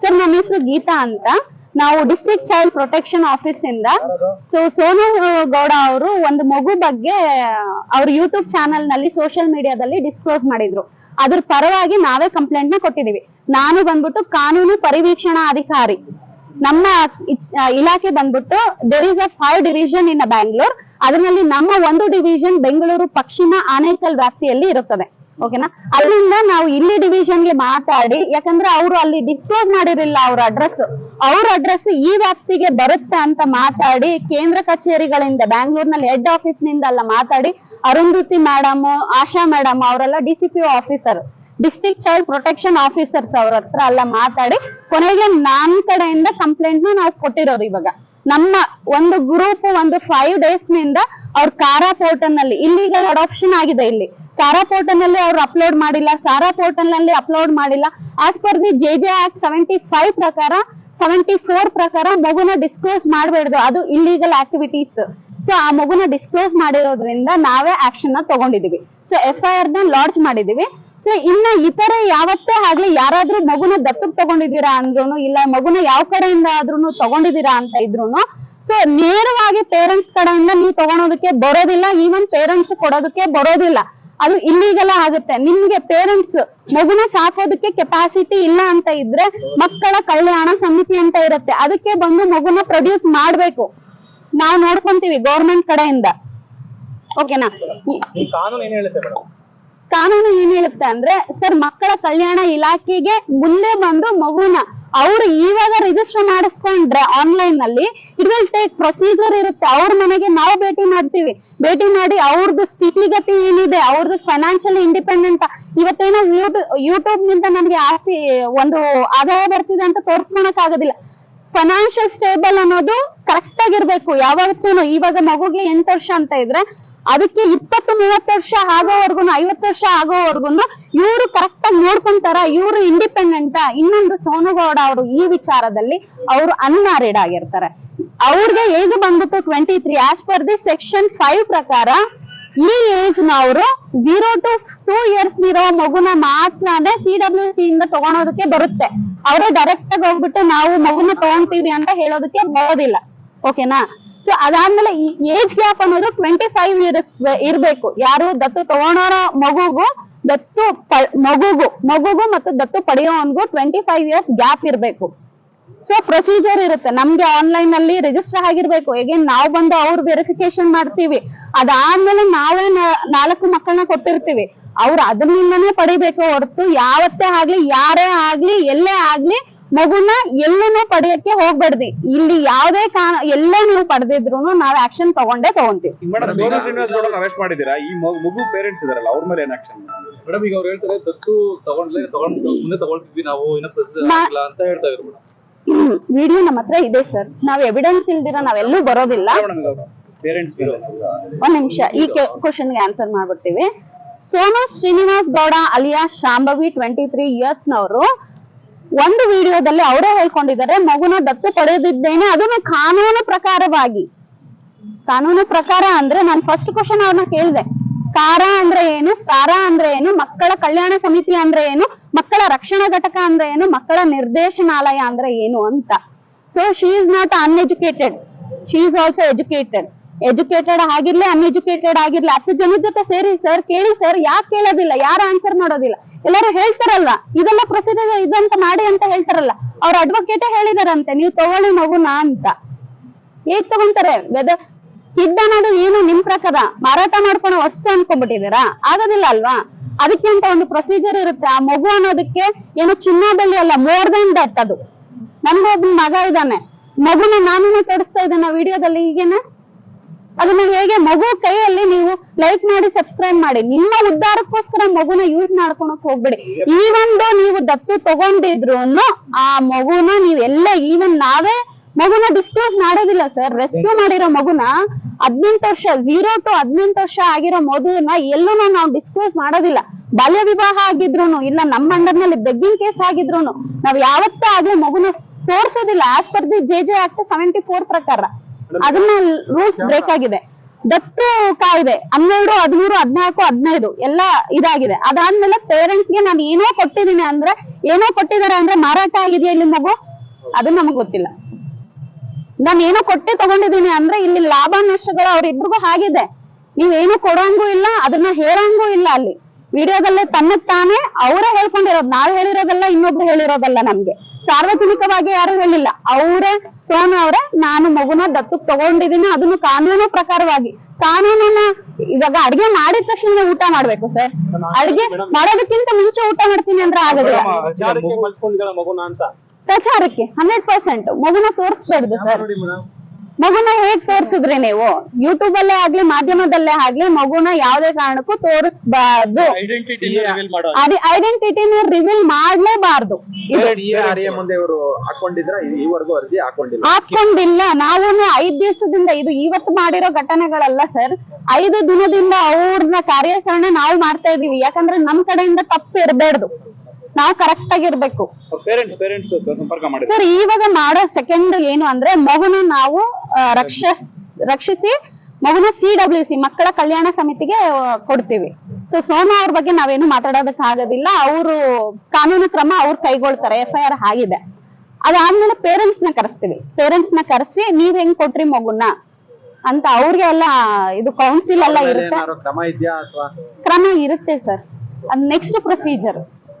Sir ನನ್ನ ಹೆಸರು ಗೀತಾ ಅಂತ. ನಾವು ಡಿಸ್ಟ್ರಿಕ್ಟ್ ಚೈಲ್ಡ್ ಪ್ರೊಟೆಕ್ಷನ್ ಆಫೀಸ್ ಇಂದ ಸೊ ಸೋನು ಗೌಡ ಅವರು ಒಂದು ಮಗು ಬಗ್ಗೆ ಅವ್ರ ಯೂಟ್ಯೂಬ್ ಚಾನಲ್ನಲ್ಲಿ ಸೋಷಿಯಲ್ ಮೀಡಿಯಾದಲ್ಲಿ ಡಿಸ್ಕ್ಲೋಸ್ ಮಾಡಿದ್ರು. ಅದ್ರ ಪರವಾಗಿ ನಾವೇ ಕಂಪ್ಲೇಂಟ್ನ ಕೊಟ್ಟಿದೀವಿ. ನಾನು ಬಂದ್ಬಿಟ್ಟು ಕಾನೂನು ಪರಿವೀಕ್ಷಣಾ ಅಧಿಕಾರಿ. ನಮ್ಮ ಇಲಾಖೆ ಬಂದ್ಬಿಟ್ಟು there is a five division in Bangalore ಅದರಲ್ಲಿ ನಮ್ಮ ಒಂದು ಡಿವಿಷನ್ ಬೆಂಗಳೂರು ಪಶ್ಚಿಮ ಆನೇಕಲ್ ವ್ಯಾಪ್ತಿಯಲ್ಲಿ ಇರುತ್ತದೆ. ಓಕೆನಾ ಅಲ್ಲಿಂದ ನಾವು ಇಲ್ಲಿ ಡಿವಿಷನ್ಗೆ ಮಾತಾಡಿ, ಯಾಕಂದ್ರೆ ಅವರು ಅಲ್ಲಿ ಡಿಸ್ಕ್ಲೋಸ್ ಮಾಡಿರಲಿಲ್ಲ ಅವ್ರ ಅಡ್ರೆಸ್ ಅವ್ರ ಅಡ್ರೆಸ್ ಈ ವ್ಯಾಪ್ತಿಗೆ ಬರುತ್ತೆ ಅಂತ ಮಾತಾಡಿ, ಕೇಂದ್ರ ಕಚೇರಿಗಳಿಂದ, ಬ್ಯಾಂಗ್ಳೂರ್ನಲ್ಲಿ ಹೆಡ್ ಆಫೀಸ್ನಿಂದ ಎಲ್ಲ ಮಾತಾಡಿ, ಅರುಂಧತಿ ಮೇಡಮ್ ಆಶಾ ಮೇಡಮ್ ಅವರೆಲ್ಲ D C P officer district child protection officers ಅವ್ರ ಹತ್ರ ಎಲ್ಲ ಮಾತಾಡಿ, ಕೊನೆಗೆ ನಮ್ ಕಡೆಯಿಂದ ಕಂಪ್ಲೇಂಟ್ನ ನಾವು ಕೊಟ್ಟಿರೋದು ಇವಾಗ. ನಮ್ಮ ಒಂದು ಗ್ರೂಪ್ ಒಂದು ಫೈವ್ ಡೇಸ್ನಿಂದ ಅವ್ರ ಕಾರಾ ಪೋರ್ಟಲ್ನಲ್ಲಿ ಇಲ್ಲಿಗಲ್ ಅಡಾಪ್ಷನ್ ಆಗಿದೆ ಇಲ್ಲಿ. ಕಾರಾ ಪೋರ್ಟಲ್ನಲ್ಲಿ ಅವ್ರು ಅಪ್ಲೋಡ್ ಮಾಡಿಲ್ಲ ಸಾರಾ ಪೋರ್ಟಲ್ನಲ್ಲಿ ಅಪ್ಲೋಡ್ ಮಾಡಿಲ್ಲ. As per the J J act seventy five ಪ್ರಕಾರ ಸೆವೆಂಟಿ ಫೋರ್ ಪ್ರಕಾರ ಮಗುನ ಡಿಸ್ಕ್ಲೋಸ್ ಮಾಡಬೇಡ್ದು. ಅದು ಇಲ್ಲಿಗಲ್ ಆಕ್ಟಿವಿಟೀಸ್ ಸೊ ಆ ಮಗುನ ಡಿಸ್ಕ್ಲೋಸ್ ಮಾಡಿರೋದ್ರಿಂದ ನಾವೇ ಆಕ್ಷನ್ನ ತಗೊಂಡಿದೀವಿ ಸೊ ಎಫ್ ಐ ಆರ್ನ ಲಾಂಚ್ ಮಾಡಿದೀವಿ ಸೊ ಇನ್ನ ಇತರೆ ಯಾವತ್ತೇ ಆಗ್ಲಿ ಯಾರಾದ್ರೂ ಮಗುನ ದತ್ತಕ್ ತಗೊಂಡಿದ್ದೀರಾ ಅಂದ್ರೂನು, ಇಲ್ಲ ಮಗುನ ಯಾವ ಕಡೆಯಿಂದ ಆದ್ರೂ ತಗೊಂಡಿದ್ದೀರಾ ಅಂತ ಇದ್ರೂನು ಸೊ ನೇರವಾಗಿ ಪೇರೆಂಟ್ಸ್ ಕಡೆಯಿಂದ ನೀವು ತಗೊಳೋದಕ್ಕೆ ಬರೋದಿಲ್ಲ ಈವನ್ ಪೇರೆಂಟ್ಸ್ ಕೊಡೋದಕ್ಕೆ ಬರೋದಿಲ್ಲ. ಅದು ಇಲ್ಲಿಗೆಲ್ಲ ಆಗುತ್ತೆ. ನಿಮ್ಗೆ ಪೇರೆಂಟ್ಸ್ ಮಗುನ ಸಾಕೋದಕ್ಕೆ ಕೆಪಾಸಿಟಿ ಇಲ್ಲ ಅಂತ ಇದ್ರೆ ಮಕ್ಕಳ ಕಲ್ಯಾಣ ಸಮಿತಿ ಅಂತ ಇರುತ್ತೆ. ಅದಕ್ಕೆ ಬಂದು ಮಗುನ ಪ್ರೊಡ್ಯೂಸ್ ಮಾಡ್ಬೇಕು. ನಾವು ನೋಡ್ಕೊಂತೀವಿ ಗೌರ್ಮೆಂಟ್ ಕಡೆಯಿಂದ. ಓಕೆನಾ ಕಾನೂನು ಏನ್ ಹೇಳುತ್ತೆ ಅಂದ್ರೆ ಸರ್ ಮಕ್ಕಳ ಕಲ್ಯಾಣ ಇಲಾಖೆಗೆ ಮುಂದೆ ಬಂದು ಮಗುನ ಅವ್ರು ಇವಾಗ ರಿಜಿಸ್ಟರ್ ಮಾಡಿಸ್ಕೊಂಡ್ರೆ ಆನ್ಲೈನ್ನಲ್ಲಿ ಇಟ್ ವಿಲ್ ಟೇಕ್ ಪ್ರೊಸೀಜರ್ ಇರುತ್ತೆ. ಅವ್ರ ಮನೆಗೆ ನಾವು ಭೇಟಿ ಮಾಡ್ತೀವಿ. ಭೇಟಿ ಮಾಡಿ ಅವ್ರದ್ದು ಸ್ಥಿತಿಗತಿ ಏನಿದೆ ಅವ್ರದ್ದು ಫೈನಾನ್ಷಿಯಲಿ ಇಂಡಿಪೆಂಡೆಂಟ್ ಇವತ್ತೇನೋ ಯೂಟ್ಯೂಬ್ನಿಂದ ನಮ್ಗೆ ಆಸ್ತಿ, ಒಂದು ಆದಾಯ ಬರ್ತಿದೆ ಅಂತ ತೋರ್ಸ್ಕೊಳಕ್ ಆಗೋದಿಲ್ಲ. ಫೈನಾನ್ಷಿಯಲ್ ಸ್ಟೇಬಲ್ ಅನ್ನೋದು ಕರೆಕ್ಟ್ ಆಗಿರ್ಬೇಕು. ಯಾವತ್ತೂ ಇವಾಗ ಮಗುಗೆ ಎಂಟು ವರ್ಷ ಅಂತ ಇದ್ರೆ ಅದಕ್ಕೆ ಇಪ್ಪತ್ತು, ಮೂವತ್ತು ವರ್ಷ ಆಗೋವರ್ಗು ಐವತ್ತು ವರ್ಷ ಆಗೋವರೆಗೂ ಇವರು ಕರೆಕ್ಟ್ ಆಗಿ ನೋಡ್ಕೊಂತಾರ, ಇವರು ಇಂಡಿಪೆಂಡೆಂಟ್ ಇನ್ನೊಂದು ಸೋನುಗೌಡ ಅವರು ಈ ವಿಚಾರದಲ್ಲಿ ಅವರು ಅನ್ಮ್ಯಾರಿಡ್ ಆಗಿರ್ತಾರೆ. ಅವ್ರಿಗೆ ಏಜ್ ಬಂದ್ಬಿಟ್ಟು twenty three as per the section five ಪ್ರಕಾರ, ಈ ಏಜ್ ಅವರು ಜೀರೋ ಟು ಟೂ ಇಯರ್ಸ್ ಇರೋ ಮಗುನ ಮಾತ್ರನೇ ಸಿ ಡಬ್ಲ್ಯೂ ಸಿ ಇಂದ ತಗೊಳೋದಕ್ಕೆ ಬರುತ್ತೆ. ಅವರೇ ಡೈರೆಕ್ಟ್ ಆಗಿ ಹೋಗ್ಬಿಟ್ಟು ನಾವು ಮಗುನ ತಗೊಂತೀವಿ ಅಂತ ಹೇಳೋದಕ್ಕೆ ಬರೋದಿಲ್ಲ. ಓಕೆನಾ ಸೊ ಅದಾದ್ಮೇಲೆ ಈ ಏಜ್ ಗ್ಯಾಪ್ ಅನ್ನೋದು ಟ್ವೆಂಟಿ ಫೈವ್ ಇಯರ್ಸ್ ಇರ್ಬೇಕು. ಯಾರು ದತ್ತು ತಗೋಣ ಮಗುಗೂ, ದತ್ತು ಮಗುಗೂ ಮಗುಗೂ ಮತ್ತು ದತ್ತು ಪಡೆಯೋನ್ಗೂ ಟ್ವೆಂಟಿ ಫೈವ್ ಇಯರ್ಸ್ ಗ್ಯಾಪ್ ಇರ್ಬೇಕು. ಸೊ ಪ್ರೊಸೀಜರ್ ಇರುತ್ತೆ. ನಮ್ಗೆ ಆನ್ಲೈನ್ ಅಲ್ಲಿ ರಿಜಿಸ್ಟರ್ ಆಗಿರ್ಬೇಕು. ಹೇಗೆ ನಾವು ಬಂದು ಅವ್ರ ವೆರಿಫಿಕೇಶನ್ ಮಾಡ್ತೀವಿ. ಅದಾದ್ಮೇಲೆ ನಾವೇ ನಾಲ್ಕು ಮಕ್ಕಳನ್ನ ಕೊಟ್ಟಿರ್ತೀವಿ. ಅವ್ರು ಅದರಿಂದನೇ ಪಡಿಬೇಕು ಹೊರತು ಯಾವತ್ತೇ ಆಗ್ಲಿ, ಯಾರೇ ಆಗ್ಲಿ, ಎಲ್ಲೇ ಆಗ್ಲಿ ಮಗುನ ಎಲ್ಲನೂ ಪಡೆಯಕ್ಕೆ ಹೋಗ್ಬೇಡ್ದಿ. ಇಲ್ಲಿ ಯಾವ್ದೇ ಕಾರಣ ಎಲ್ಲೇ ನೀವು ಪಡೆದಿದ್ರು ನಾವ್ ಆಕ್ಷನ್ ತಗೊಂಡೇ ತಗೊಂತೀವಿ. ಮೇಡಮ್ ಸೋನು ಶ್ರೀನಿವಾಸ್ ಗೌಡ ಅರೆಸ್ಟ್ ಮಾಡಿದ್ದೀರಾ? ಈ ಮಗು- ಮಗು ಪೇರೆಂಟ್ಸ್ ಇದಾರಲ್ಲ ಅವ್ರ ಮೇಲೆ ಏನ್ ಆಕ್ಷನ್ ಮೇಡಮ್ ಈಗ ಅವ್ರು ಹೇಳ್ತಾರೆ ದತ್ತು ತಗೊಂಡ್ಲೆ ತಗೊಂಡ್ ಮುಂದೆ ತಗೊಳ್ತಿದ್ವಿ ನಾವು ಇನ್ನ ಪ್ರೊಸೆಸ್ ನಾ- ಆಗಿಲ್ಲ ಅಂತ ಹೇಳ್ತಾ ಇದ್ರು ಮೇಡಮ್. ವಿಡಿಯೋ ನಮ್ಮ ಹತ್ರ ಇದೆ ಸರ್. ನಾವ್ ಎವಿಡೆನ್ಸ್ ಇಲ್ದಿರ ನಾವೆಲ್ಲೂ ಬರೋದಿಲ್ಲ. ಪೇರೆಂಟ್ಸ್ ಒಂದ್ ನಿಮಿಷ ಈ ಕ್ವಶನ್ಗೆ answer ಮಾಡ್ಬಿಡ್ತೀವಿ. Sonu Srinivas Gowda alias Shambhavi twenty three years ನವರು ಒಂದು ವಿಡಿಯೋದಲ್ಲಿ ಅವರೇ ಹೇಳ್ಕೊಂಡಿದ್ದಾರೆ, ಮಗುನ ದತ್ತು ಪಡೆದಿದ್ದೇನೆ. ಅದನ್ನು ಕಾನೂನು ಪ್ರಕಾರವಾಗಿ, ಕಾನೂನು ಪ್ರಕಾರ ಅಂದ್ರೆ ನಾನು ಫಸ್ಟ್ ಕ್ವಶನ್ ಅವ್ರನ್ನ ಕೇಳಿದೆ. ಕಾರ ಅಂದ್ರೆ ಏನು, ಸಾರ ಅಂದ್ರೆ ಏನು, ಮಕ್ಕಳ ಕಲ್ಯಾಣ ಸಮಿತಿ ಅಂದ್ರೆ ಏನು, ಮಕ್ಕಳ ರಕ್ಷಣಾ ಘಟಕ ಅಂದ್ರೆ ಏನು, ಮಕ್ಕಳ ನಿರ್ದೇಶನಾಲಯ ಅಂದ್ರೆ ಏನು ಅಂತ. So she is not uneducated she is also educated educated ಆಗಿರ್ಲಿ ಅನ್ಎಜುಕೇಟೆಡ್ ಆಗಿರ್ಲಿ ಹತ್ತು ಜನದ ಜೊತೆ ಸೇರಿ ಸರ್ ಕೇಳಿ ಸರ್ ಯಾಕೆ ಕೇಳೋದಿಲ್ಲ, ಯಾರು ಆನ್ಸರ್ ಮಾಡೋದಿಲ್ಲ. ಎಲ್ಲರೂ ಹೇಳ್ತಾರಲ್ಲ ಇದೆಲ್ಲ ಪ್ರೊಸೀಜರ್ ಇದಂತ ಮಾಡಿ ಅಂತ ಹೇಳ್ತಾರಲ್ಲ. ಅವ್ರ ಅಡ್ವೊಕೇಟೇ ಹೇಳಿದಾರಂತೆ, ನೀವು ತಗೊಳ್ಳಿ ಮಗುನ ಅಂತ. ಹೇಗ್ ತಗೊಂತಾರೆ ವೆದರ್ ಕಿಡ್ ಅನ್ನೋದು ಏನು ನಿಮ್ ಪ್ರಕಾರ? ಮಾರಾಟ ಮಾಡ್ಕೊಳೋ ವಸ್ತು ಅನ್ಕೊಂಡ್ಬಿಟ್ಟಿದ್ದೀರಾ? ಆಗೋದಿಲ್ಲ ಅಲ್ವಾ? ಅದಕ್ಕೆ ಅಂತ ಒಂದು ಪ್ರೊಸೀಜರ್ ಇರುತ್ತೆ. ಆ ಮಗು ಅನ್ನೋದಕ್ಕೆ ಏನು ಚಿನ್ನ ಬೆಳ್ಳಿ ಅಲ್ಲ ಮೋರ್ ದನ್ ದಟ್ ಅದು. ನನ್ಗೊಬ್ಬ ಮಗ ಇದ್ದಾನೆ. ಮಗುನ ನಾನೇನು ತೋರಿಸ್ತಾ ಇದ್ದೇನೆ ವಿಡಿಯೋದಲ್ಲಿ ಈಗೇನೆ. ಅದನ್ನ ಹೇಗೆ ಮಗು ಕೈಯಲ್ಲಿ ನೀವು ಲೈಕ್ ಮಾಡಿ ಸಬ್ಸ್ಕ್ರೈಬ್ ಮಾಡಿ, ನಿಮ್ಮ ಉದ್ದಾರಕ್ಕೋಸ್ಕರ ಮಗುನ ಯೂಸ್ ಮಾಡ್ಕೊಳಕ್ ಹೋಗ್ಬೇಡಿ. ಒಂದು ನೀವು ದತ್ತು ತಗೊಂಡಿದ್ರು ಆ ಮಗುನ ನೀವ್ ಎಲ್ಲ ಈವನ್ ನಾವೇ ಮಗುನ ಡಿಸ್ಕ್ಲೋಸ್ ಮಾಡೋದಿಲ್ಲ ಸರ್ ರೆಸ್ಕ್ಯೂ ಮಾಡಿರೋ ಮಗುನ ಹದಿನೆಂಟು ವರ್ಷ ಜೀರೋ ಟು ಹದಿನೆಂಟು ವರ್ಷ ಆಗಿರೋ ಮಗುನ ಎಲ್ಲೂ ನಾವು ಡಿಸ್ಕ್ಲೋಸ್ ಮಾಡೋದಿಲ್ಲ. ಬಾಲ್ಯ ವಿವಾಹ ಆಗಿದ್ರು ಇಲ್ಲ, ನಮ್ಮ ಅಂಡರ್ನಲ್ಲಿ ಬೆಗ್ಗಿಂಗ್ ಕೇಸ್ ಆಗಿದ್ರು ನಾವ್ ಯಾವತ್ತೂ ಆಗ್ಲೂ ಮಗುನ ತೋರ್ಸೋದಿಲ್ಲ. As per the J J act seventy four ಪ್ರಕಾರ. ಅದನ್ನ ರೂಲ್ಸ್ ಬ್ರೇಕ್ ಆಗಿದೆ ದತ್ತು ಕಾಯ್ದೆ ಹನ್ನೆರಡು ಹದಿಮೂರು ಹದಿನಾಲ್ಕು ಹದಿನೈದು ಎಲ್ಲ ಇದಾಗಿದೆ. ಅದಾದ್ಮೇಲೆ ಪೇರೆಂಟ್ಸ್ಗೆ ನಾನು ಏನೋ ಕೊಟ್ಟಿದ್ದೀನಿ ಅಂದ್ರೆ ಏನೋ ಕೊಟ್ಟಿದ್ದಾರೆ ಅಂದ್ರೆ ಮಾರಾಟ ಆಗಿದೆಯಾ ಇಲ್ಲಿ ಮಗು? ಅದು ನಮಗ್ ಗೊತ್ತಿಲ್ಲ. ನಾನು ಏನೋ ಕೊಟ್ಟೆ ತಗೊಂಡಿದ್ದೀನಿ ಅಂದ್ರೆ ಇಲ್ಲಿ ಲಾಭ ನಷ್ಟಗಳು ಅವ್ರಿಬ್ರಿಗೂ ಆಗಿದೆ. ನೀವೇನು ಕೊಡಂಗೂ ಇಲ್ಲ ಅದನ್ನ ಹೇಳಂಗೂ ಇಲ್ಲ ಅಲ್ಲಿ. ವಿಡಿಯೋದಲ್ಲೇ ತನ್ನ ತಾನೇ ಅವರೇ ಹೇಳ್ಕೊಂಡಿರೋದು. ನಾವ್ ಹೇಳಿರೋದಲ್ಲ ಇನ್ನೊಬ್ರು ಹೇಳಿರೋದಲ್ಲ ನಮ್ಗೆ. ಸಾರ್ವಜನಿಕವಾಗಿ ಯಾರು ಹೇಳಿಲ್ಲ. ಅವರೇ ಸೋನು ಅವರೇ ನಾನು ಮಗುನ ದತ್ತಕ್ ತಗೊಂಡಿದ್ದೀನಿ ಅದನ್ನು ಕಾನೂನು ಪ್ರಕಾರವಾಗಿ. ಕಾನೂನನ್ನ ಇವಾಗ ಅಡಿಗೆ ಮಾಡಿದ ತಕ್ಷಣ ಊಟ ಮಾಡ್ಬೇಕು ಸರ್. ಅಡಿಗೆ ಮಾಡೋದಕ್ಕಿಂತ ಮುಂಚೆ ಊಟ ಮಾಡ್ತೀನಿ ಅಂದ್ರೆ ಆಗೋದಿಲ್ಲ. ಪ್ರಚಾರಕ್ಕೆ ಹಂಡ್ರೆಡ್ ಪರ್ಸೆಂಟ್ ಮಗುನ ತೋರಿಸ್ಬಾರ್ದು ಸರ್. ಮಗುನ ಹೇಗ್ ತೋರ್ಸಿದ್ರಿ ನೀವು? ಯೂಟ್ಯೂಬ್ ಅಲ್ಲೇ ಆಗ್ಲಿ ಮಾಧ್ಯಮದಲ್ಲೇ ಆಗ್ಲಿ ಮಗುನ ಯಾವ್ದೇ ಕಾರಣಕ್ಕೂ ತೋರಿಸಬಾರ್ದು. ಐಡೆಂಟಿಟಿ ರಿವೀಲ್ ಮಾಡೋ ಐಡೆಂಟಿಟಿನ ರಿವೀಲ್ ಮಾಡ್ಲೇಬಾರ್ದು. ಇದು ಮುಂದೆ ಇವರು ಹಾಕೊಂಡಿದ್ರ ಈವರೆಗೂ ಅರ್ಜಿ ಹಾಕೊಂಡಿಲ್ಲ. ಹಾಕೊಂಡಿಲ್ಲ. ನಾವು ಐದ್ ದಿವಸದಿಂದ ಇದು ಇವತ್ತು ಮಾಡಿರೋ ಘಟನೆಗಳಲ್ಲ ಸರ್. ಐದು ದಿನದಿಂದ ಅವ್ರನ್ನ ಕಾರ್ಯಾಚರಣೆ ನಾವು ಮಾಡ್ತಾ ಇದೀವಿ. ಯಾಕಂದ್ರೆ ನಮ್ ಕಡೆಯಿಂದ ತಪ್ಪು ಇರಬೇಡ್ದು. ನಾವು ಕರೆಕ್ಟ್ ಆಗಿರ್ಬೇಕು ಪೇರೆಂಟ್ಸ್ ಪೇರೆಂಟ್ಸ್ ಸಂಪರ್ಕ ಮಾಡಿದ್ರು. ಸರ್ ಇವಾಗ ಮಾಡೋ ಸೆಕೆಂಡ್ ಏನು ಅಂದ್ರೆ ಮಗುನ ನಾವು ರಕ್ಷ ರಕ್ಷಿಸಿ ಮಗುನ ಸಿ ಡಬ್ಲ್ಯೂ ಸಿ ಮಕ್ಕಳ ಕಲ್ಯಾಣ ಸಮಿತಿಗೆ ಕೊಡ್ತೀವಿ. ಸೊ ಸೋನಾ ಅವ್ರ ಬಗ್ಗೆ ನಾವೇನು ಮಾತಾಡೋದಕ್ಕೆ ಆಗೋದಿಲ್ಲ ಅವರು ಕಾನೂನು ಕ್ರಮ ಅವ್ರು ಕೈಗೊಳ್ತಾರೆ ಎಫ್ ಐ ಆರ್ ಆಗಿದೆ. ಅದಾದ್ಮೇಲೆ ಪೇರೆಂಟ್ಸ್ನ ಕರೆಸ್ತೀವಿ. ಪೇರೆಂಟ್ಸ್ನ ಕರೆಸಿ ನೀವ್ ಹೆಂಗ್ ಕೊಟ್ರಿ ಮಗುನ ಅಂತ ಅವ್ರಿಗೆ ಎಲ್ಲ ಇದು ಕೌನ್ಸಿಲ್ ಎಲ್ಲ ಇರುತ್ತೆ. ಕ್ರಮ ಇದೆಯಾ ಅಥವಾ? ಕ್ರಮ ಇರುತ್ತೆ ಸರ್. ಅದ್ ನೆಕ್ಸ್ಟ್ ಪ್ರೊಸೀಜರ್